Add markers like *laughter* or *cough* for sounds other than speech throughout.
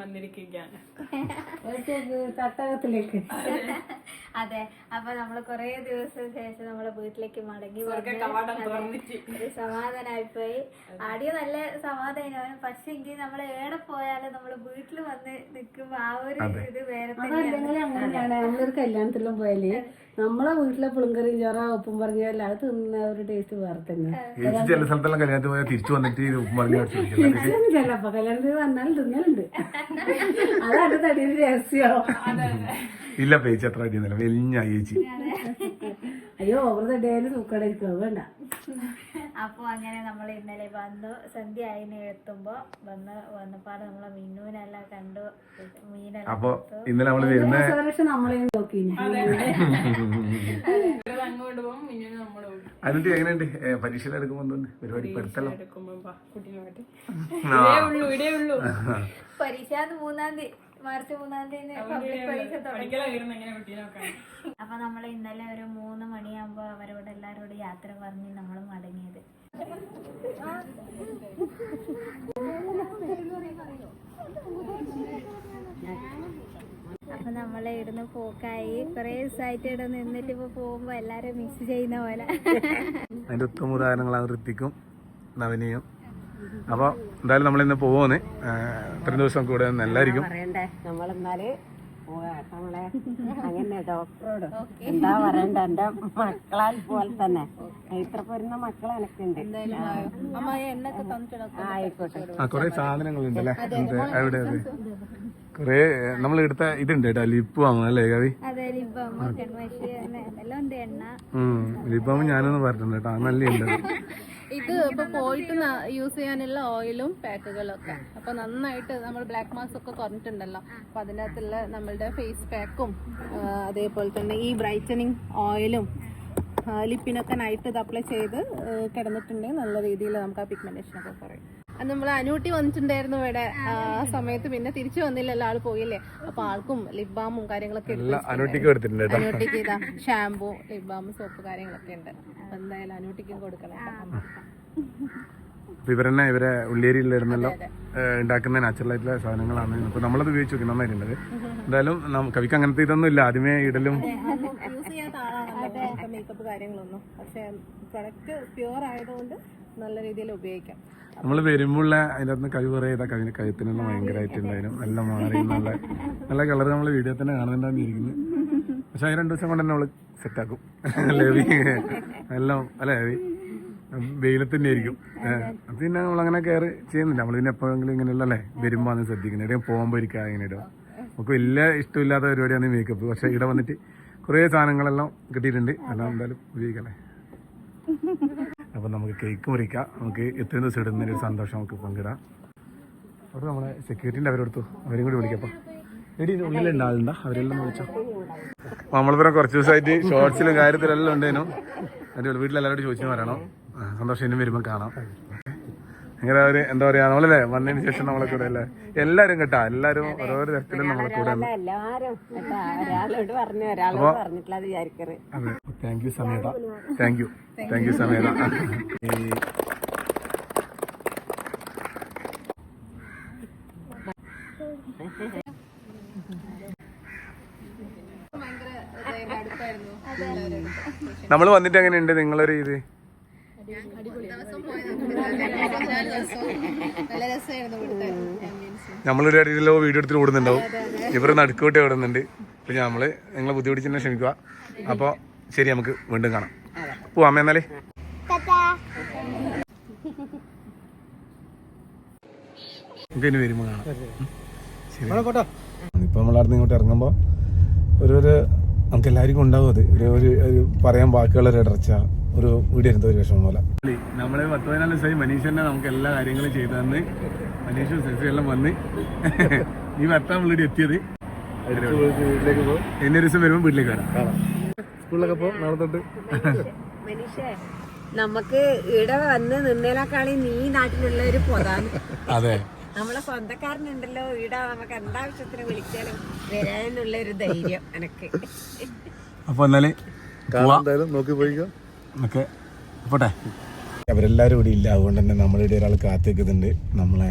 വന്നിരിക്കുകയാണ്. തട്ടകത്തിലേക്ക്. അതെ അപ്പൊ നമ്മൾ കൊറേ ദിവസം ശേഷം നമ്മളെ വീട്ടിലേക്ക് മടങ്ങി. ഒരു സമാധാനായിപ്പോയി. ആദ്യം നല്ല സമാധാനമാണ് പക്ഷെ എങ്കിൽ നമ്മൾ ഏടെ പോയാലും നമ്മൾ വീട്ടിൽ വന്ന് നിക്കുമ്പോ ആ ഒരു ഇത് വേറെ തന്നെയാണ്. നമ്മളൊരു കല്യാണത്തിലും പോയാൽ നമ്മളെ വീട്ടിലെ പുളിങ്കറി ചോറ ഉപ്പും പറഞ്ഞാൽ അത് തിന്ന ഒരു ടേസ്റ്റ് വേറെ തന്നെ. ചേച്ചി ചില സ്ഥലത്തെല്ലാം കല്യാണത്തിന് പോയാൽ തിരിച്ചു വന്നിട്ട് ഉപ്പും പറഞ്ഞു ചിലപ്പോ കല്യാണത്തിന് വന്നാൽ തിന്നലുണ്ട്. അതാണ് തടിയുടെ രഹസ്യോ. ഇല്ല പേച്ചി അത്ര അടിയൊന്നുമില്ല. വലിഞ്ഞ ചേച്ചി അയ്യോ ഓവർ തടിയായാലും സൂക്കടായിരിക്കും. അത് വേണ്ട. അപ്പൊ അങ്ങനെ നമ്മൾ ഇന്നലെ വന്നു. സന്ധ്യ ആയിന് എത്തുമ്പോ വന്ന് വന്നപ്പാട് നമ്മളെ മിന്നുവിനെല്ലാം കണ്ടു. മീനെല്ലാം അപ്പോൾ ഇന്നലെ നമ്മൾ വരുന്ന സുരക്ഷ നമ്മളെയും നോക്കി എന്നിട്ട് എങ്ങനെയുണ്ട്? പരീക്ഷ എടുക്കുമ്പോ പരിപാടി ഉള്ളൂ പരീക്ഷ മൂന്നാം തീയതി മാർച്ച് മൂന്നാം തീയതി പബ്ലിക് പരീക്ഷ തുടങ്ങി. അപ്പൊ നമ്മൾ ഇന്നലെ ഒരു മൂന്ന് മണിയാകുമ്പോ അവരോട് എല്ലാരോട് യാത്ര പറഞ്ഞ് നമ്മൾ മടങ്ങിയത്. അപ്പൊ നമ്മളെ ഇവിടുന്ന് പോക്കായി. കുറെ ദിവസമായിട്ട് ഇവിടെ നിന്നിട്ട് ഇപ്പൊ പോകുമ്പോ എല്ലാരും മിസ് ചെയ്യുന്ന പോലെ. അതിന്റെ ഉത്തമ ഉദാഹരണങ്ങളാണ് ഋത്തിക്കും നവനിയും. അപ്പൊ എന്തായാലും നമ്മളിന്ന് പോവുന്നു. ഇത്രയും ദിവസം കൂടെ നല്ലായിരിക്കും പറയണ്ടേ? നമ്മളെന്നാൽ നമ്മളെ *laughs* അങ്ങനെ ഡോക്ടറോട് എന്താ പറയണ്ട? എന്റെ മക്കളാൽ പോലെ തന്നെ. ഇത്ര പോരുന്ന മക്കൾ എനക്കുണ്ട്. സാധനങ്ങളുണ്ടല്ലേ എവിടെ അത്? കുറെ നമ്മൾ എടുത്ത ഇതുണ്ട് കേട്ടോ ലിപ്പ് വാങ്ങണം അല്ലേ കവി ലിപ്പ് ലിപ്പാകുമ്പോ ഞാനൊന്ന് പറഞ്ഞിട്ടുണ്ട് കേട്ടോ അത് നല്ല *laughs* ഉണ്ട് ഇത് ഇപ്പൊ പോയിട്ട് യൂസ് ചെയ്യാനുള്ള ഓയിലും പാക്കുകളും ഒക്കെ അപ്പൊ നന്നായിട്ട് നമ്മൾ ബ്ലാക്ക് മാസ് ഒക്കെ കുറഞ്ഞിട്ടുണ്ടല്ലോ അപ്പൊ അതിനകത്തുള്ള നമ്മളുടെ ഫേസ് പാക്കും അതേപോലെ തന്നെ ഈ ബ്രൈറ്റനിങ് ഓയിലും ലിപ്പിനൊക്കെ നൈറ്റ് ഇത് അപ്ലൈ ചെയ്ത് കിടന്നിട്ടുണ്ടെങ്കിൽ നല്ല രീതിയിൽ നമുക്ക് ആ പിഗ്മെന്റേഷൻ ഒക്കെ കുറയും. നമ്മൾ അനൂട്ടി വന്നിട്ടുണ്ടായിരുന്നു ഇവിടെ ആ സമയത്ത്. പിന്നെ തിരിച്ചു വന്നില്ലല്ലോ ആൾ പോയില്ലേ. അപ്പൊ ആൾക്കും ലിപ് ബാമും കാര്യങ്ങളൊക്കെ എടുത്ത് എല്ലാം എടുത്തിട്ടുണ്ട് അനൂട്ടിക്ക് ഇതാ ഷാമ്പു ലിപ് ബാം സോപ്പ് കാര്യങ്ങളൊക്കെ ഉണ്ട്. അപ്പൊ എന്തായാലും അനൂട്ടിക്കും കൊടുക്കണം ഇവരെന്നെ ഇവരെ ഉള്ളിയേരിയിലിരുന്നല്ലോ ഉണ്ടാക്കുന്ന നാച്ചുറൽ ആയിട്ടുള്ള സാധനങ്ങളാണ്. അപ്പൊ നമ്മളത് ഉപയോഗിച്ച് നോക്കി നന്നായിട്ടുണ്ട് എന്തായാലും നമ്മ കവിക്ക് അങ്ങനത്തെ ഇതൊന്നും ഇല്ല ആദ്യമേ ഇടലും. മേക്കപ്പ് കാര്യങ്ങളൊന്നും. പക്ഷെ പ്രൊഡക്റ്റ് പ്യുവർ ആയതുകൊണ്ട് നല്ല രീതിയിൽ ഉപയോഗിക്കാം. നമ്മൾ വരുമ്പോഴുള്ള കവി കുറേ ചെയ്താൽ കവിന് കഴുത്തിനെല്ലാം ഭയങ്കരമായിട്ടുണ്ടായിരുന്നു. നല്ല മാറി നല്ല നല്ല കളർ നമ്മൾ വീഡിയോ തന്നെ കാണുന്നുണ്ടാന്ന് ഇരിക്കുന്നത് പക്ഷെ അത് രണ്ടു ദിവസം കൊണ്ട് തന്നെ നമ്മൾ സെറ്റാക്കും ലവി എല്ലാം അല്ലേ ലേവി വെയിലത്ത് തന്നെ ആയിരിക്കും. പിന്നെ നമ്മളങ്ങനെ അങ്ങനെ കെയർ ചെയ്യുന്നില്ല. നമ്മൾ പിന്നെ എപ്പോഴെങ്കിലും ഇങ്ങനെയുള്ള അല്ലേ വരുമ്പോൾ ആണ് ശ്രദ്ധിക്കുന്നത് എവിടെയും പോകുമ്പോൾ ഇരിക്കുക ഇങ്ങനെ ഇടുക. നമുക്ക് വലിയ ഇഷ്ടമില്ലാത്ത പരിപാടിയാണ് മേക്കപ്പ് പക്ഷെ ഇവിടെ വന്നിട്ട് കുറേ സാധനങ്ങളെല്ലാം കിട്ടിയിട്ടുണ്ട്. എല്ലാം എന്തായാലും ഉപയോഗിക്കല്ലേ? അപ്പൊ നമുക്ക് കേക്ക് മുറിക്കാം. നമുക്ക് എത്രയും ദിവസം ഇടുന്നതിന് ഒരു സന്തോഷം നമുക്ക് പങ്കിടാം. അവിടെ നമ്മളെ സെക്യൂരിറ്റിന്റെ അവരെടുത്തു. അവരും കൂടി വിളിക്കപ്പം എടി ഉള്ളിലുണ്ട് ആളുണ്ടോ അവരെല്ലാം വിളിച്ചോ. നമ്മളിപ്പുറം കുറച്ച് ദിവസമായിട്ട് ഷോർട്സിലും കാര്യത്തിലെല്ലാം ഉണ്ടേനു. അതിന്റെ വീട്ടിലെല്ലാവരോടും ചോദിച്ചു പറയണം. സന്തോഷം ഇനി വരുമ്പോൾ കാണാം. അങ്ങനെ ഒരു എന്താ പറയാ നമ്മളല്ലേ വന്നതിന് ശേഷം നമ്മളെ കൂടെ അല്ലേ? എല്ലാരും കേട്ടാ എല്ലാരും ഓരോരോ തരത്തിലും നമ്മളെ കൂടെ അത്. താങ്ക് യു സമേത താങ്ക് യു താങ്ക് യു സമേത നമ്മൾ നമ്മൾ വന്നിട്ട് എങ്ങനെയുണ്ട് നിങ്ങളൊരു ഇത്? നല്ല രസമായിരുന്നു നമ്മളൊരു ഇടയിലോ വീഡിയോ എടുത്തിട്ട് ഓടുന്നുണ്ടാവും. ഇവർ നടുക്കോട്ടെ ഓടുന്നുണ്ട്. അപ്പൊ നമ്മൾ നിങ്ങളെ ബുദ്ധിമുട്ടിച്ചെന്നെ ക്ഷമിക്കുക. അപ്പോൾ ശരി നമുക്ക് വീണ്ടും കാണാം. പോവാം അമ്മ എന്നാലേ? നമുക്ക് ഇനി വരുമ്പോൾ കാണാം. ശരി. നമ്മളവിടെ ഇങ്ങോട്ട് ഇറങ്ങുമ്പോൾ ഒരു നമുക്ക് എല്ലാവർക്കും ഉണ്ടാവും അത്. ഒരു ഒരു ഒരു പറയാൻ വാക്കുകളൊരു ഇടർച്ച. ഒരു വീഡിയോ എടുത്ത ഒരു വിഷമം പോലെ. നമ്മളെ പത്ത് പതിനാല് ദിവസമായി മനീഷ് തന്നെ നമുക്ക് എല്ലാ കാര്യങ്ങളും ചെയ്തു തന്ന്. മനീഷും സെഫി എല്ലാം വന്ന്. ഈ വർത്താൻ വീട് എത്തിയത്. എന്നെ ഒരു ദിവസം വരുമ്പോൾ വീട്ടിലേക്ക് വരാം. സ്കൂളിലൊക്കെ പോ നാളെ തൊട്ട്. മനീഷേ നമുക്ക് ഇവിടെ വന്ന് നിന്നേനാക്കാളി നീ നാട്ടിലുള്ള ഒരു പൊതാണ്. അതെ. നമ്മളെ സ്വന്തക്കാരനുണ്ടല്ലോ ഇവിടെ നമുക്ക് എന്താവശ്യത്തിന് വിളിച്ചാലും വരാനുള്ള ഒരു ധൈര്യം എനക്ക്. അപ്പൊ എന്നാലും നോക്കി പോയിക്കോ. ഒക്കെ പോട്ടെ. അവരെല്ലാരും ഇവിടെ ഇല്ല. അതുകൊണ്ട് തന്നെ നമ്മളിവിടെ ഒരാൾ കാത്തിക്കുന്നുണ്ട് നമ്മളെ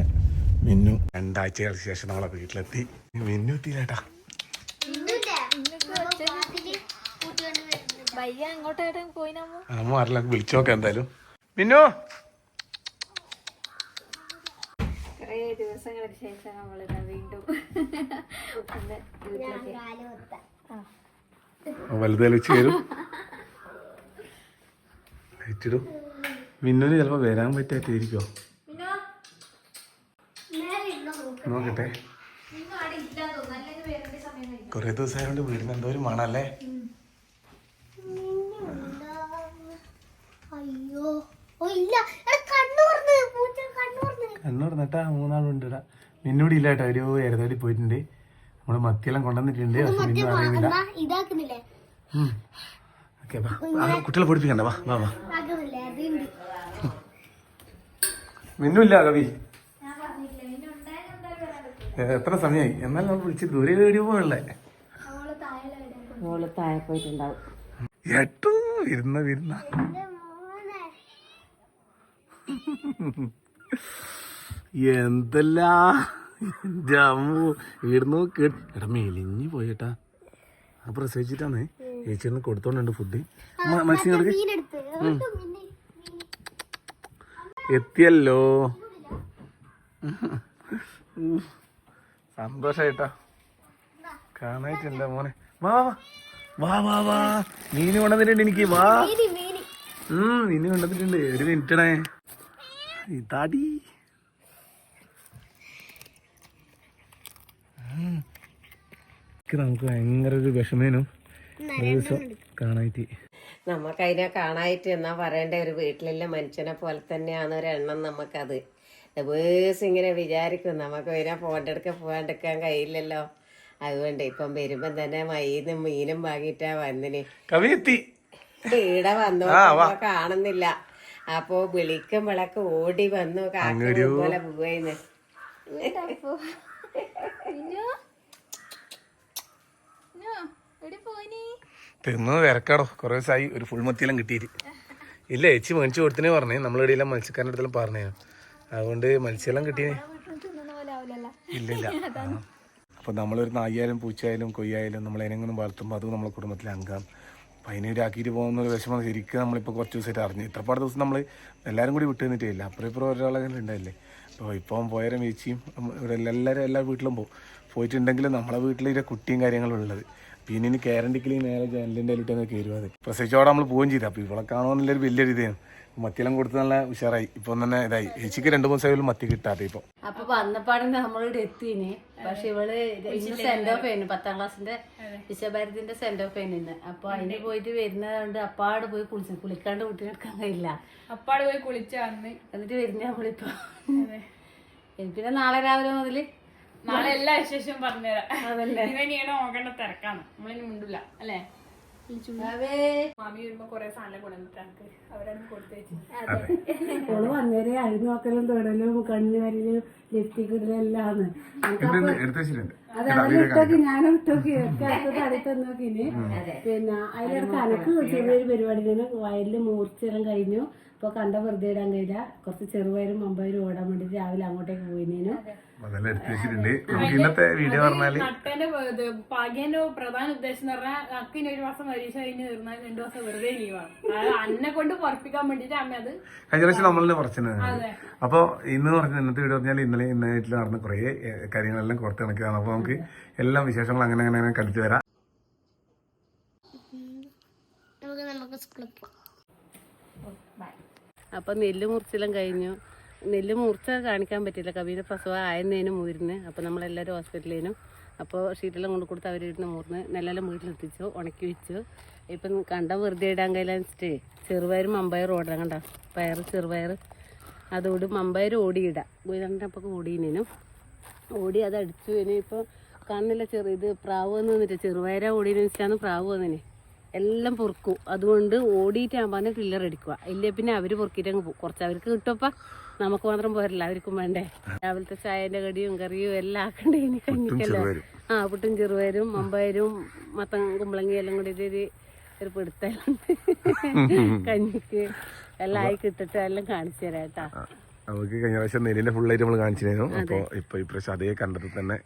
മിന്നു രണ്ടാഴ്ചകൾക്ക് ശേഷം നമ്മളെ വീട്ടിലെത്തി. മിന്നു എത്തിയില്ലേട്ടാ അമ്മ അറിയില്ല വിളിച്ചു നോക്കാം എന്തായാലും. മിന്നു! ദിവസങ്ങൾക്ക് ശേഷം നമ്മളിതാ വീണ്ടും എന്റെ വീട്ടിലേക്ക് *laughs* വലുതേൽ വെച്ച് ചിലപ്പോൾ ലൈറ്റിടും മിന്നുന് ചിലപ്പോ വരാൻ പറ്റാത്തിരിക്കോ നോക്കട്ടെ. കൊറേ ദിവസമായതുകൊണ്ട് വീടിന് എന്തോ ഒരു മണല്ലേ? അയ്യോ. ഓ ഇല്ല. എടാ കണ്ണൂർന്ന്. പൂച്ച കണ്ണൂർന്ന്. കണ്ണൂർ നട്ടാ മൂന്നാളുണ്ട് ഇടാ മിന്നൂടി ഇല്ല കേട്ടോ. ഒരു എരതടി പോയിട്ടുണ്ട്. നമ്മൾ മത്തിയെല്ലാം കൊണ്ടുവന്നിട്ടുണ്ട്. പക്ഷെ മിന്നു അറിയുന്നില്ല. എന്നാ ഇതാക്കുന്നില്ലേ? ഓക്കെ കുട്ടികളെ പഠിപ്പിക്കണ്ട. വാ വാ വാ. മിന്നു ഇല്ല കവി എത്ര സമയമായി എന്നാലും നമ്മൾ വിളിച്ച് ദൂരെ പോയിട്ടുണ്ടാവും. എട്ടോ ഇരുന്ന വിരുന്ന. എന്തല്ലാ? ഇടുന്നു കേട്ട് എടാ മെലിഞ്ഞു പോയേട്ടാ. ആ പ്രസവിച്ചിട്ടാണ് ചേച്ചിന്ന് കൊടുത്തോണ്ടുണ്ട് ഫുഡ് പിന്നെ എത്തിയല്ലോ. സന്തോഷായിട്ടാ. കാണായിട്ടില്ല മോനെ. വാ വാ വാ വാ മീന് കൊണ്ടുവന്നിട്ടുണ്ട് എനിക്ക് വാ. ഉം മീന് കൊണ്ടുവന്നിട്ടുണ്ട്. ഒരു മിനിറ്റണേ ഇതാടി നമുക്ക് ഭയങ്കര ഒരു വിഷമേനും ഒരു ദിവസം കാണായിട്ട് നമുക്ക് അതിനെ കാണായിട്ട് എന്നാ പറയണ്ട? ഒരു വീട്ടിലുള്ള മനുഷ്യനെ പോലെ തന്നെയാണ് ഒരു ഒരെണ്ണം നമുക്കത് ദിവസം ഇങ്ങനെ വിചാരിക്കും. നമുക്ക് ഇതിനെ പോകണ്ടെടുക്ക പോകാണ്ടെടുക്കാൻ കഴിയില്ലല്ലോ. അതുകൊണ്ട് ഇപ്പം വരുമ്പം തന്നെ മൈനും മീനും വാങ്ങിയിട്ടാ വന്നിന്. ഇവിടെ ഈടെ വന്നു കാണുന്നില്ല. അപ്പോ വിളിക്കുമ്പോഴൊക്കെ ഓടി വന്നു കാക്ക പോലെ പോയിന്ന് എടി പോയിനി തിന്നത് വിരക്കാടോ. കുറേ ദിവസമായി ഒരു ഫുൾ മത്തിയെല്ലാം കിട്ടിയിട്ട്. ഇല്ല ഏച്ചി മേടിച്ചു കൊടുത്തിനെ പറഞ്ഞേ. നമ്മളിടയിലും മത്സ്യക്കാരന്റെ അടുത്തെല്ലാം പറഞ്ഞേ. അതുകൊണ്ട് മത്സ്യമെല്ലാം കിട്ടിയേ. ഇല്ല ഇല്ല. അപ്പോൾ അപ്പൊ നമ്മളൊരു നായിയായാലും പൂച്ചയായാലും കൊയ്യായാലും നമ്മൾ എനെങ്കിലും വളർത്തുമ്പോൾ അതും നമ്മളെ കുടുംബത്തിലെ അംഗം. അപ്പം അതിനൊരാക്കിയിട്ട് പോകുന്ന ഒരു വിഷമം ശരിക്കും നമ്മളിപ്പോൾ കുറച്ച് ദിവസമായിട്ട് അറിഞ്ഞു. ഇത്രപ്പാട് ദിവസം നമ്മൾ എല്ലാവരും കൂടി വിട്ടു നിന്നിട്ടേ ഇല്ല അപ്പുറം ഇപ്പുറം ഒരാളെങ്കിലും ഉണ്ടായില്ലേ. അപ്പോൾ ഇപ്പം പോയാലും ചേച്ചിയും ഇവിടെ എല്ലാവരും എല്ലാ വീട്ടിലും പോകും പോയിട്ടുണ്ടെങ്കിലും നമ്മളെ വീട്ടിലെ കുട്ടിയും കാര്യങ്ങളും ഉള്ളത്. പിന്നെ ഇനി കേരണ്ടിക്കലി നേരെ ജനലിന്റെ അതിലിട്ട് കയറും അത്. പ്രസവിച്ചോടെ നമ്മൾ പോവുകയും ചെയ്തു. അപ്പോൾ ഇവിടെ കാണുമെന്നുള്ളൊരു വലിയൊരു ഇതാണ് മത്തിയെല്ലാം കൊടുത്ത് നല്ല ഉഷാറായി. ഇപ്പം തന്നെ ഇതായി. ചേച്ചിക്ക് രണ്ട് മൂന്ന് സൈഡിൽ മത്തി കിട്ടാതെ ഇപ്പോൾ അപ്പൊ വന്നപ്പാടെ നമ്മളിവിടെ എത്തിന്. പക്ഷെ ഇവൾ ഇന്ന് സെന്റ് ഓഫ് ആയിരുന്നു. പത്താം ക്ലാസ്സിന്റെ വിശ്വഭാരതിന്റെ സെന്റ് ഓഫ് ആയിരുന്നു ഇന്ന്. അപ്പൊ അതിന് പോയിട്ട് വരുന്നതുകൊണ്ട് അപ്പാട് പോയി കുളിച്ചു. കുളിക്കാണ്ട് നടക്കാൻ കഴിയില്ല. അപ്പാട് പോയി കുളിച്ചു എന്നിട്ട് വരുന്ന നമ്മളിപ്പോ. പിന്നെ നാളെ രാവിലെ മുതൽ നാളെ എല്ലാ വിശേഷം പറഞ്ഞുതരാം. ഇവനെയാണ് നോക്കേണ്ട തിരക്കാണ്. നമ്മളിനി മിണ്ടില്ല അല്ലേ? മാമി വരുമ്പോ കൊറേ സാധനം കൊണ്ടുവന്നിട്ട് അവരാണ് കൊടുത്തേച്ച് ഓൾ വന്നേരെ അരി നോക്കലും തൊടലും കണ്ണു വരലും ലിപ്റ്റിക് ഇടലും എല്ലാം എടുത്തു വെച്ചിട്ടുണ്ട്? അത് അതിൽ ഇട്ടോക്കി ഞാനും ഇട്ടോക്കി അടുത്തത് അടുത്ത് പിന്നെ അതിലിടക്ക് അനക്ക് ചെറിയൊരു പരിപാടി തന്നെ. വയലിൽ മൂർച്ചെല്ലാം കഴിഞ്ഞു. ഇപ്പൊ കണ്ട വെറുതെ ഇടാൻ കഴിയില്ല. കുറച്ച് ചെറുപയരും മമ്പയരും ഓടാൻ വേണ്ടിട്ട് രാവിലെ അങ്ങോട്ടേക്ക് പോയിനേനു. അതെല്ലാം എടുത്തു വെച്ചിട്ടുണ്ട്. നമുക്ക് ഇന്നത്തെ വീഡിയോ പറഞ്ഞാൽ ഭാഗ്യന്റെ പ്രധാന ഉദ്ദേശം എന്ന് പറഞ്ഞാൽ അക്കിന് ഒരു മാസം പരീക്ഷ കഴിഞ്ഞ് തീർന്നാൽ രണ്ടു മാസം വെറുതെ ലീവാണ് അന്നെ കൊണ്ട് പറപ്പിക്കാൻ വേണ്ടിട്ട് അമ്മ അത് കഴിഞ്ഞ പ്രാവശ്യം നമ്മളിനെ കുറച്ചു അപ്പോൾ ഇന്ന് പറഞ്ഞ ഇന്നത്തെ വീഡിയോ പറഞ്ഞാൽ ഇന്നലെ ഇന്ന വീട്ടിൽ നടന്ന കുറേ കാര്യങ്ങളെല്ലാം കുറച്ച് കണക്കിലാണ്. അപ്പോൾ നമുക്ക് എല്ലാ വിശേഷങ്ങളും അങ്ങനെ അങ്ങനെ അങ്ങനെ കളിച്ചു വരാം. അപ്പൊ നെല്ല് മുറിച്ചെല്ലാം കഴിഞ്ഞു. നെല്ല് മൂർച്ച കാണിക്കാൻ പറ്റില്ല. കവിയുടെ പ്രസവം ആയെന്നേനും മുരിന്ന് അപ്പോൾ നമ്മളെല്ലാവരും ഹോസ്പിറ്റലിനും അപ്പോൾ ഷീറ്റെല്ലാം കൊണ്ട് കൊടുത്ത് അവരിരുന്ന് മൂർന്ന് നെല്ലെല്ലാം വീട്ടിലെത്തിച്ചു ഉണക്കി വെച്ചു. ഇപ്പം കണ്ട വെറുതെ ഇടാൻ കയ്യിലാന്നിട്ട് ചെറുപയറും മമ്പയറും ഓടണം കണ്ട? പയർ ചെറുപയർ അതോട് മമ്പയർ ഓടിയിടാം. വീടിന്റെ ഓടിയിനും ഓടി അത് അടിച്ചു ഇനിയിപ്പോൾ കാണുന്നില്ല ചെറു ഇത് പ്രാവ് വന്ന് വന്നിട്ട് ചെറുപയര ഓടിയെന്ന് വെച്ചാണ് പ്രാവ് വന്നിനെ. എല്ലാം പൊറുക്കും. അതുകൊണ്ട് ഓടിയിട്ടാകുമ്പോൾ പില്ലർ അടിക്കുക ഇല്ലേ പിന്നെ അവർ പൊറുക്കിയിട്ട് അങ്ങ് പോകും. കുറച്ച് അവർക്ക് കിട്ടുമപ്പ നമുക്ക് മാത്രം പോരല്ല അവർക്കും വേണ്ടേ? രാവിലത്തെ ചായന്റെ കടിയും കറിയും എല്ലാം ആക്കണ്ടേ ഇനി കഞ്ഞിക്കല്ലോ. ആ പുട്ടും ചെറുപയരും മമ്പയരും മത്തം കുമ്പളങ്ങി എല്ലാം കൂടി ഒരു ഒരു പിടുത്തലുണ്ട്. കഞ്ഞിക്ക് എല്ലാം ആയി കിട്ടിട്ട് എല്ലാം കാണിച്ചു തരാം കേട്ടാ. നമുക്ക് കഴിഞ്ഞ പ്രാവശ്യം നെല്ലിന്റെ ഫുള്ളായിട്ട് നമ്മൾ കാണിച്ചിരുന്നു അപ്പോൾ ഇപ്പൊ ഇപ്രാവശ്യം അതേ കണ്ടത്തിൽ തന്നെ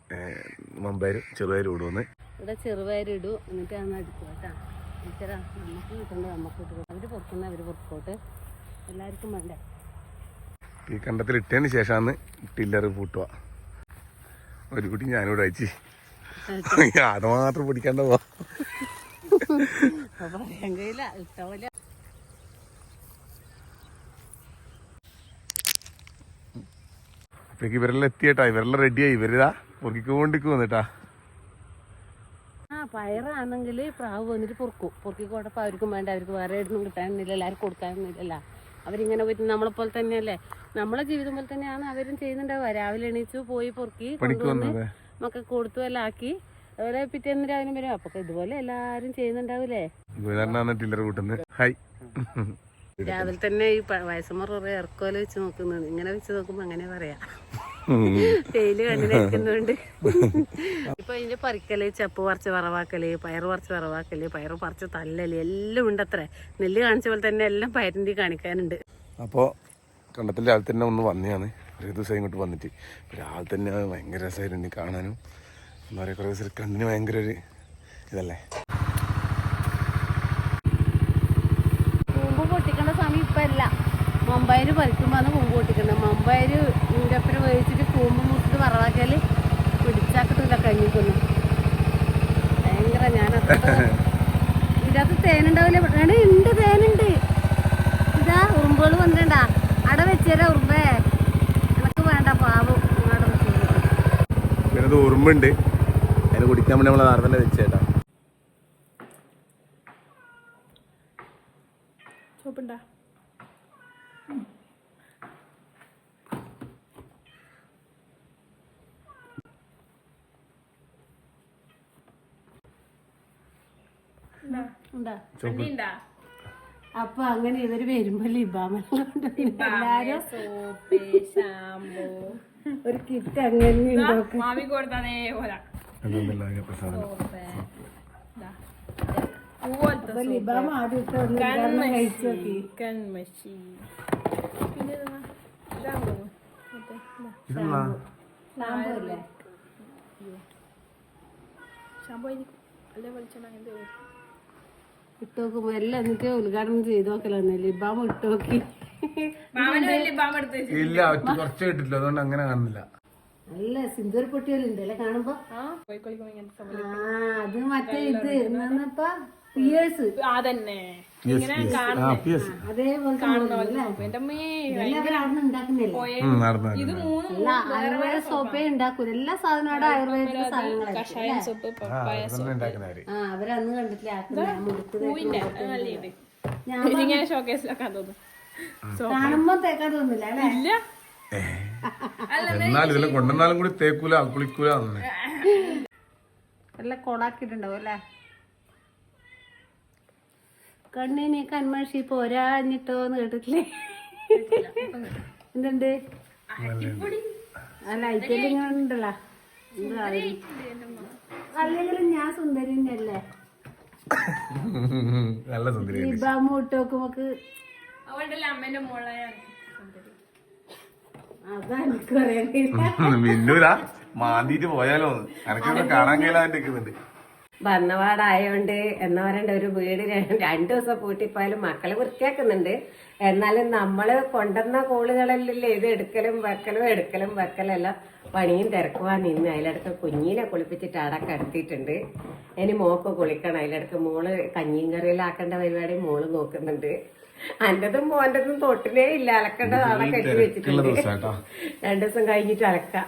മമ്പയർ ചെറുപയർ ഇടുവന്ന്. ഇവിടെ ചെറുപയറിടൂ എന്നിട്ട് അന്ന് അടിക്കും കേട്ടാ. ടീച്ചറാ നമുക്ക് കിട്ടുന്നത് നമുക്ക് ഇട്ട് അവർ പൊറുക്കുന്ന അവർ പൊറുക്കോട്ട് എല്ലാവർക്കും വേണ്ടേ? ഈ കണ്ടത്തിൽ ഇട്ടതിന് ശേഷമാണ് ടില്ലർ പൂട്ടുക. ഒരു കുട്ടി ഞാനിവിടെ അയച്ചു. അത് മാത്രം പിടിക്കാണ്ട പോ. അപ്പോഴേക്ക് ഇവരെല്ലാം എത്തിയേട്ടാ. ഇവരെല്ലാം റെഡിയായി ഇവരിതാ പൊറുക്കിക്കൊണ്ടിരിക്കും വന്നിട്ടാ ആ പയറാണെങ്കിൽ പ്രാവ് വന്നിട്ട് പൊറുക്കും. പൊറുക്കി കൊടുപ്പോൾ അവർക്കും വേണ്ട. അവർക്ക് വേറെ ഒന്നും കിട്ടാനൊന്നുമില്ല. എല്ലാവർക്കും കൊടുക്കാനൊന്നുമില്ല അവരിങ്ങനെ പോയിട്ട് നമ്മളെ പോലെ തന്നെയല്ലേ? നമ്മളെ ജീവിതം പോലെ തന്നെയാണ് അവരും ചെയ്യുന്നുണ്ടാവുക. രാവിലെ എണീച്ചു പോയി പൊറുക്കി കൊണ്ടുവന്ന് മക്കൾ മക്കൾക്ക് കൊടുത്തു എല്ലാം ആക്കി. അതുപോലെ പിറ്റേന്ന് രാവിലെ വരും. അപ്പൊ ഇതുപോലെ എല്ലാരും ചെയ്യുന്നുണ്ടാവൂലേ? ഹായ്. രാവിലെ തന്നെ ഈ വയസ്സന്മാർ കുറെ ഇറക്കോല വെച്ച് നോക്കുന്നത്. ഇങ്ങനെ വെച്ച് നോക്കുമ്പോ അങ്ങനെ പറയാ. തേയിൽ കണ്ണിനടിക്കുന്നോണ്ട് *laughs* ഇപ്പൊ ഇതിന്റെ പറിക്കൽ ചപ്പ് പറിച്ച് വറവാക്കൽ പയറ് പറിച്ച് വറവാക്കൽ പയറ് പറിച്ച് തല്ലല് എല്ലാം ഉണ്ട് അത്ര നെല്ല് കാണിച്ച പോലെ തന്നെ എല്ലാം പയറിന്റെ കാണിക്കാനുണ്ട്. അപ്പോൾ കണ്ടത്തിൽ രാവിലെ തന്നെ ഒന്ന് വന്നെയാണ്. ഒരു ദിവസം ഇങ്ങോട്ട് വന്നിട്ട്. ഒരാൾ രാവിലെ തന്നെ ഭയങ്കര രസമായിരുന്നു കാണാനും. എന്താ പറയുക കുറേ ദിവസം കണ്ണിന് ഭയങ്കര ഒരു ഇതല്ലേ കൂമ്പ് പൊട്ടിക്കേണ്ട സമയം ഇപ്പൊ അല്ല മമ്പയര് പറിക്കുമ്പോന്ന് കൂമ്പ് പൊട്ടിക്കണ്ട മമ്പയര് ഊരപ്പന വേവിച്ചിട്ട് കൂമ്പ് മുട്ടിട്ട് വറവാക്കിയാൽ പിടിച്ചാക്കത്തില്ല കഞ്ഞിക്കൊന്നും ഭയങ്കര ഞാൻ ഇതിനകത്ത് തേനുണ്ടാവില്ല? എടാ, ഉണ്ട് തേനുണ്ട്. ഇതാ ഉറുമ്പുകൾ വന്നിട്ടുണ്ട അവിടെ വെച്ചേരാ ഉറുമ്പേ. എനക്ക് വേണ്ട പാവം ഉറുമ്പുണ്ട്. അതിന് കുടിക്കാൻ വേണ്ടി നമ്മളെ തന്നെ വെച്ചേട്ടാ. അപ്പൊ അങ്ങനെ ഇവർ വരുമ്പോ ലിബാമെല്ലാം കൊണ്ട് പിന്നെ എല്ലാരും സോപ്പ് ഷാമ്പൂ. ഒരു കിറ്റ് അങ്ങനെ മാമി കൊടുത്തതേ പോലെ. കൺമഷി പിന്നെ ഷാമ്പൂ. അല്ലേ വെളിച്ചെണ്ണ ഇട്ട് നോക്കുമ്പോ എല്ലാം എനിക്ക് ഉദ്ഘാടനം ചെയ്ത് നോക്കലെന്ന് ലിബാം ഇട്ട് നോക്കി ഇല്ല കുറച്ച് കുറച്ചേ കിട്ടില്ല അതുകൊണ്ട് അങ്ങനെ കാണുന്നില്ല. നല്ല സിന്ദൂർ പൊട്ടിയലുണ്ട് അല്ലെ കാണുമ്പോ? അത് മറ്റേ ഇത് എന്നാന്നപ്പാ പിയേഴ്സ്. ആ. ഉണ്ടാക്കുന്നില്ലേ ഇത് നടന്നു. മൂന്ന് എല്ലാ ആയുർവേദ സോപ്പേ. എല്ലാ സാധനവും അവിടെ ആയുർവേദ സാധനങ്ങളായിരിക്കും ആ, അവരന്ന് കണ്ടിട്ടില്ല. *laughs* കാണുമ്പോ തേക്കാൻ തോന്നില്ല അല്ലേ? എന്നാൽ ഇതിൽ കൊണ്ടുവന്നാലും കൂടി തേക്കൂല കുളിക്കൂല. എല്ലാം *laughs* അല്ലേ? കണ്ണിന് കൺമഷി പോരാഞ്ഞിട്ടോന്ന് കേട്ടിട്ടില്ലേ? എന്തുണ്ട്? അല്ല ഐറ്റൽ ഇങ്ങനെ ഉണ്ടല്ലോ. എന്താ അല്ലെങ്കിലും ഞാൻ സുന്ദരി തന്നെയല്ലേ നല്ല സുന്ദരി ഇബാമ ഇട്ട് നോക്കുമ്പോക്ക് അവളുടെ അമ്മേന്റെ മോളെ അതാ എനിക്ക് പറയാൻ കഴിയില്ല മിന്നൂല മാന്തിട്ട് പോയാലോ അനക്കൊന്നും കാണാൻ കഴിയാതെ നിൽക്കുന്നുണ്ട് വന്നപാടായോണ്ട് എന്നാ പറയണ്ട ഒരു വീട് രണ്ടു ദിവസം പൂട്ടിപ്പോയാലും മക്കൾ വൃത്തിയാക്കുന്നുണ്ട്. എന്നാലും നമ്മൾ കൊണ്ടുവന്ന കോളുകളല്ലേ ഇത് എടുക്കലും വെക്കലും എടുക്കലും വെക്കലും എല്ലാം പണിയും തിരക്കുവാൻ നിന്ന് അതിലടക്ക് കുഞ്ഞിനെ കുളിപ്പിച്ചിട്ട് അടക്ക എടുത്തിട്ടുണ്ട് ഇനി മോക്ക് കുളിക്കണം. അതിലടക്ക് മോൾ കഞ്ഞിയും കറിയിലാക്കേണ്ട പരിപാടി മോൾ നോക്കുന്നുണ്ട്. അന്റെതും മോന്റെതും തൊട്ടിനേ ഇല്ല. അലക്കേണ്ടതാണ് കെട്ടി വെച്ചിട്ടുണ്ട്. രണ്ടു ദിവസം കഴിഞ്ഞിട്ട് അലക്കാം.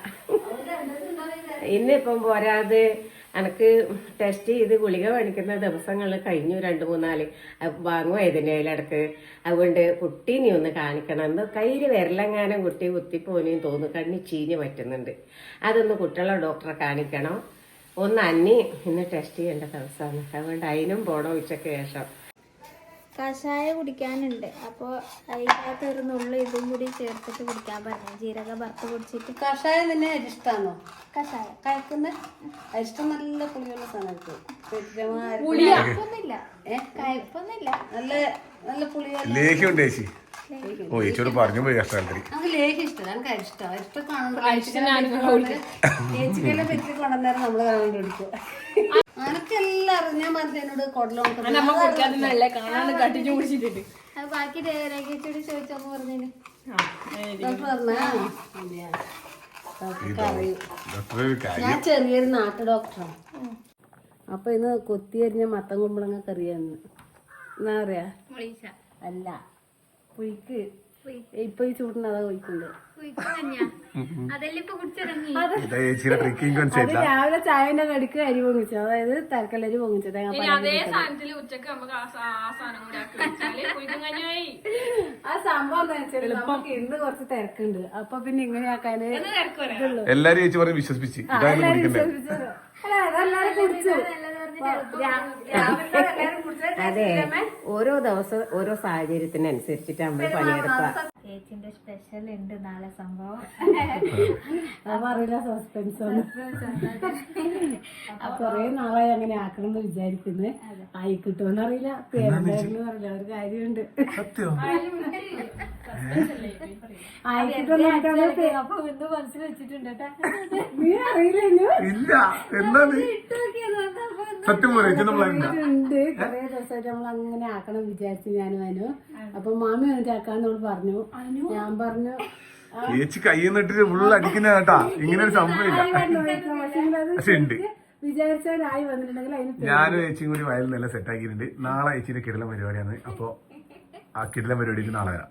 ഇന്നിപ്പം പോരാതെ എനക്ക് ടെസ്റ്റ് ചെയ്ത് ഗുളിക മേടിക്കുന്ന ദിവസങ്ങൾ കഴിഞ്ഞു രണ്ട് മൂന്നാൽ. അത് വാങ്ങുക ഇതിന്റെ ഇടയ്ക്ക് അതുകൊണ്ട് കുട്ടീനെ ഒന്ന് കാണിക്കണം. എന്തോ കയ്യിൽ വിരലെങ്ങാനും കുട്ടി കുത്തിപ്പോനെയും തോന്നുന്നു കണ്ണി ചീഞ്ഞ് പറ്റുന്നുണ്ട്. അതൊന്ന് കുട്ടികളെ ഡോക്ടറെ കാണിക്കണം. ഒന്ന് അന്നി ഇന്ന് ടെസ്റ്റ് ചെയ്യേണ്ട ദിവസമാണ് അതുകൊണ്ട് അതിനും പോണോ ഉച്ചയ്ക്ക് ശേഷം. കഷായ കുടിക്കാനുണ്ട്. അപ്പോൾ അതിനകത്ത് ഒരു നുള്ളു ഇതും കൂടി ചേർത്തിട്ട് കുടിക്കാൻ പറഞ്ഞു. ജീരക വറുത്ത് കുടിച്ചിട്ട് കഷായം തന്നെ അരിഷ്ടാണോ കഷായം. കഴിക്കുന്ന അരിഷ്ടം നല്ല പുളിയുള്ള സാധനം കയ്പൊന്നുമില്ല കയപ്പൊന്നുമില്ല. നല്ല നല്ല പുളിയുള്ള ലേഹ്യം ഉണ്ട് ചേച്ചി. ഓ ചേച്ചിയോട് പറഞ്ഞു പോയി ഇഷ്ടം. ഇഷ്ടം. ചേച്ചിക്കെല്ലാം വെച്ച് കൊണ്ടുവന്നേരം നമ്മൾ കണ്ടുപിടിക്കും അനക്കെല്ലാം അറിഞ്ഞാൽ മതി എന്നോട് ബാക്കി രേഖച്ചോട് ചോദിച്ചോന്ന് പറഞ്ഞു ഡോക്ടർ പറഞ്ഞാ? ഞാൻ ചെറിയൊരു നാട്ടു ഡോക്ടറാണ്. അപ്പൊ ഇന്ന് കൊത്തിയരിഞ്ഞ മത്തം കുമ്പളങ്ങ കറിയാന്ന് എന്നാ പറയാ? അല്ല പുഴിക്ക് ഇപ്പൊ ഈ ചൂടിന് അതാ കൊയ്ക്കുണ്ട് രാവിലെ ചായന്റെ കടുക്ക് അരി പൊങ്ങിച്ചു. അതായത് പൊങ്ങിച്ചു. സാധനത്തിൽ ഉച്ചയ്ക്ക് നമുക്ക് ആ സാ- ആ സാധനം കൂടി ആക്കി വെച്ചാൽ കുഴിക്കും കഞ്ഞായി ആ സംഭവം നമുക്ക് ഇന്ന് കുറച്ച് തിരക്കുണ്ട്. അപ്പൊ പിന്നെ ഇങ്ങനെ ആക്കാന് ഇതുള്ളൂ. എല്ലാരും ചേച്ചി പറഞ്ഞ് വിശ്വസിപ്പിച്ച്. കുടിച്ചു. അതെ. ഓരോ ദിവസം ഓരോ സാഹചര്യത്തിനനുസരിച്ചിട്ട് നമ്മൾ പണിയെടുക്കുക ചേച്ചിന്റെ സ്പെഷ്യൽ ഉണ്ട് നാളെ സംഭവം. അറിയില്ല സസ്പെൻസ് ആണ്. കൊറേ നാളായി അങ്ങനെ ആക്കണം എന്ന് വിചാരിക്കുന്നത് ആയി കിട്ടുമെന്ന് അറിയില്ല പേരുണ്ടായിരുന്നു അറിയില്ല. ഒരു കാര്യമുണ്ട്. സത്യം? ആയി കിട്ടുമെന്ന് അപ്പൊ ഇന്ന് മനസ്സിൽ വെച്ചിട്ടുണ്ട് നീ അറിയില്ല ഇല്ല. എന്താണ് സത്യം കൊറേ ദിവസമായിട്ട് നമ്മൾ അങ്ങനെ ആക്കണം വിചാരിച്ചു ഞാനും അനു. അപ്പൊ മാമി വന്നിട്ട് ആക്കാന്ന് നമ്മൾ പറഞ്ഞു. ഞാൻ പറഞ്ഞു ചേച്ചി കൈ നിന്നിട്ട് ഫുള്ള് അടിക്കുന്ന കേട്ടാ. ഇങ്ങനെ ഒരു സംഭവമില്ല പക്ഷെ ഉണ്ട്. ഞാനും ചേച്ചിയും കൂടി വയലിൽ നല്ല സെറ്റ് ആക്കിയിട്ടുണ്ട്. നാളെ ചേച്ചിന്റെ കിടലം പരിപാടിയാണ്. അപ്പൊ ആ കിടലം പരിപാടിക്ക് നാളെ വരാം.